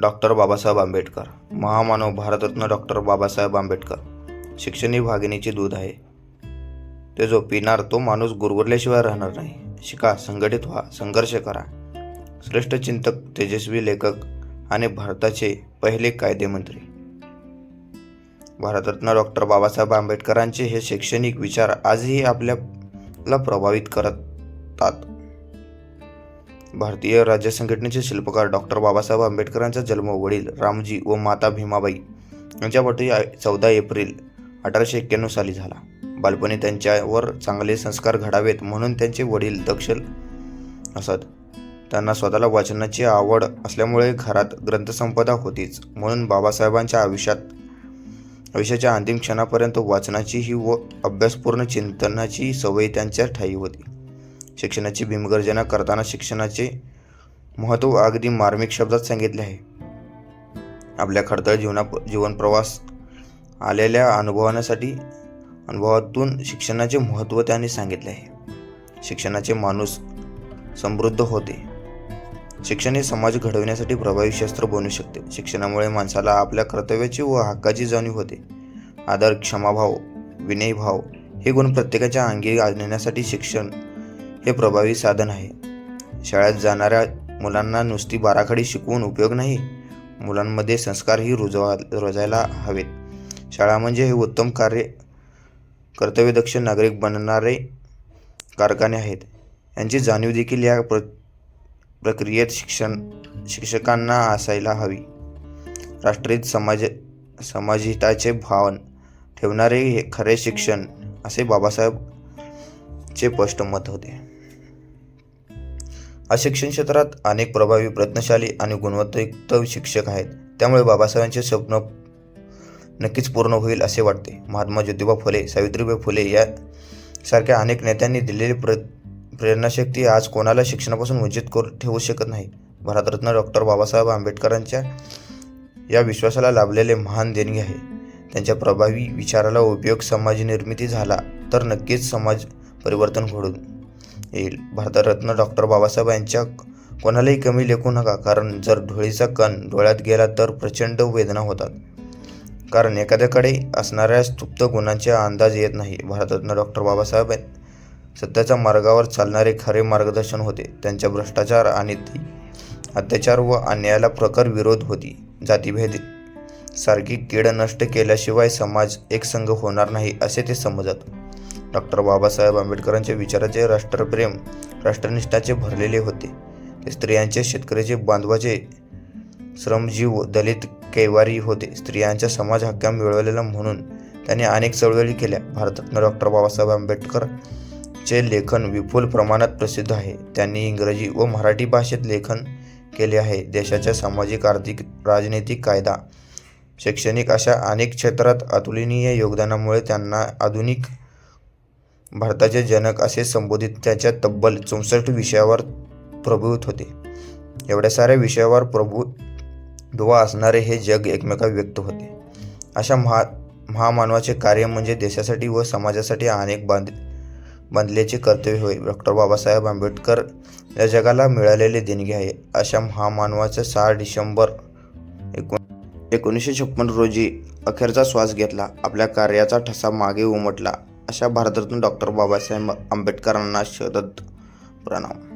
Doctor Babasaheb Ambedkar. महामानव Bharat Ratna doctor Babasaheb Ambedkar. शिक्षण ही भागिनीचे दूध आहे. ते जो पिणार तो माणूस गुरगुरल्याशिवाय राहणार नाही. शिका संघटित व्हा संघर्ष करा. श्रेष्ठ चिंतक तेजस्वी लेखक आणि भारताचे पहिले कायदेमंत्री. भारतरत्न डॉक्टर बाबासाहेब आंबेडकरांचे हे शैक्षणिक विचार आजही आपल्याला प्रभावित करतात. भारतीय राज्य संघटनेचे शिल्पकार डॉक्टर बाबासाहेब आंबेडकरांचा जन्म वडील रामजी व माता भीमाबाई यांच्यापाठी चौदा एप्रिल अठराशे एक्क्याण्णव साली झाला. बालपणी त्यांच्यावर चांगले संस्कार घडावेत म्हणून त्यांचे वडील दक्षल असत. त्यांना स्वतःला वाचनाची आवड असल्यामुळे घरात ग्रंथसंपदा होतीच. म्हणून बाबासाहेबांच्या आयुष्यात आयुष्याच्या अंतिम क्षणापर्यंत वाचनाची ही व अभ्यासपूर्ण चिंतनाची सवय त्यांच्या ठाई होती. शिक्षणाची भीमगर्जना करताना शिक्षणाचे महत्त्व अगदी मार्मिक शब्दात सांगितले आहे. आपल्या खडतळ जीवना जीवन प्रवास आलेल्या अनुभवासाठी अनुभवातून शिक्षणाचे महत्त्व त्यांनी सांगितले आहे. शिक्षणाचे माणूस समृद्ध होते. शिक्षण हे समाज घडविण्यासाठी प्रभावी शस्त्र बनू शकते. शिक्षणामुळे माणसाला आपल्या कर्तव्याची व हक्काची जाणीव होते. आदर क्षमाभाव विनयभाव हे गुण प्रत्येकाच्या अंगी आणण्यासाठी शिक्षण हे प्रभावी साधन आहे. शाळेत जाणाऱ्या मुलांना नुसती बाराखडी शिकवून उपयोग नाही. मुलांमध्ये संस्कारही रुजवा रुजायला हवेत. शाळा म्हणजे हे उत्तम कार्य कर्तव्यदक्ष नागरिक बनणारे कारखाने आहेत. यांची जाणीव देखील या प्र प्रक्रियेत शिक्षण शिक्षकांना असायला हवी. राष्ट्रीय समाज समाजहिताचे भावन ठेवणारे हे खरे शिक्षण असे बाबासाहेबचे स्पष्ट मत होते. आज शिक्षण क्षेत्रात अनेक प्रभावी प्रयत्नशाली आणि गुणवत्तायुक्त शिक्षक आहेत. त्यामुळे बाबासाहेबांचे स्वप्न नक्कीच पूर्ण होईल असे वाटते. महात्मा ज्योतिबा फुले सावित्रीबाई फुले या सारख्या अनेक नेत्यांनी दिलेली प्र प्रेरणाशक्ती आज कोणाला शिक्षणापासून वंचित करू ठेवू शकत नाही. भारतरत्न डॉक्टर बाबासाहेब आंबेडकरांच्या या विश्वासाला लाभलेले महान देणगी आहे. त्यांच्या प्रभावी विचाराला उपयोग समाज निर्मिती झाला तर नक्कीच समाज परिवर्तन घडून येईल. भारतरत्न डॉक्टर बाबासाहेब यांच्या कोणालाही कमी लेखू नका कारण जर ढोळीचा कण डोळ्यात गेला तर प्रचंड वेदना होतात. कारण एखाद्याकडे असणाऱ्या स्तुप्त गुणांचा अंदाज येत नाही. भारतरत्न डॉक्टर बाबासाहेब सत्याच्या मार्गावर चालणारे खरे मार्गदर्शन होते. त्यांच्या भ्रष्टाचार आणि अत्याचार व अन्यायाला प्रखर विरोध होती. जातीभेद सारखी कीड नष्ट केल्याशिवाय समाज एकसंघ होणार नाही असे ते समजत. डॉक्टर बाबासाहेब आंबेडकरांच्या विचाराचे राष्ट्रप्रेम राष्ट्रनिष्ठाचे भरलेले होते. ते स्त्रियांचे शेतकऱ्याचे बांधवाचे श्रमजीव दलित कैवारी होते. स्त्रियांच्या समाज हक्का मिळवलेला म्हणून त्यांनी अनेक चळवळी केल्या. भारतरत्न डॉक्टर बाबासाहेब आंबेडकर चे लेखन विपुल प्रमाणात प्रसिद्ध आहे. त्यांनी इंग्रजी व मराठी भाषेत लेखन केले आहे. देशाच्या सामाजिक आर्थिक राजनैतिक कायदा शैक्षणिक अशा अनेक क्षेत्रात अतुलनीय योगदानामुळे त्यांना आधुनिक भारताचे जनक असे संबोधित त्याच्या तब्बल चौसष्ट विषयावर प्रभूत होते. एवढ्या साऱ्या विषयावर प्रभू दुवा असणारे हे जग एकमेका व्यक्त होते. अशा महा महामानवाचे कार्य म्हणजे देशासाठी व समाजासाठी अनेक बांध बांधल्याचे कर्तव्य होय. डॉक्टर बाबासाहेब आंबेडकर या जगाला मिळालेले देणगी आहे. अशा महामानवाचं सहा डिसेंबर एकोण एकोणीसशे छप्पन रोजी अखेरचा श्वास घेतला. आपल्या कार्याचा ठसा मागे उमटला. अशा भारतरत्न डॉक्टर बाबासाहेब आंबेडकरांना शरद प्रणाम.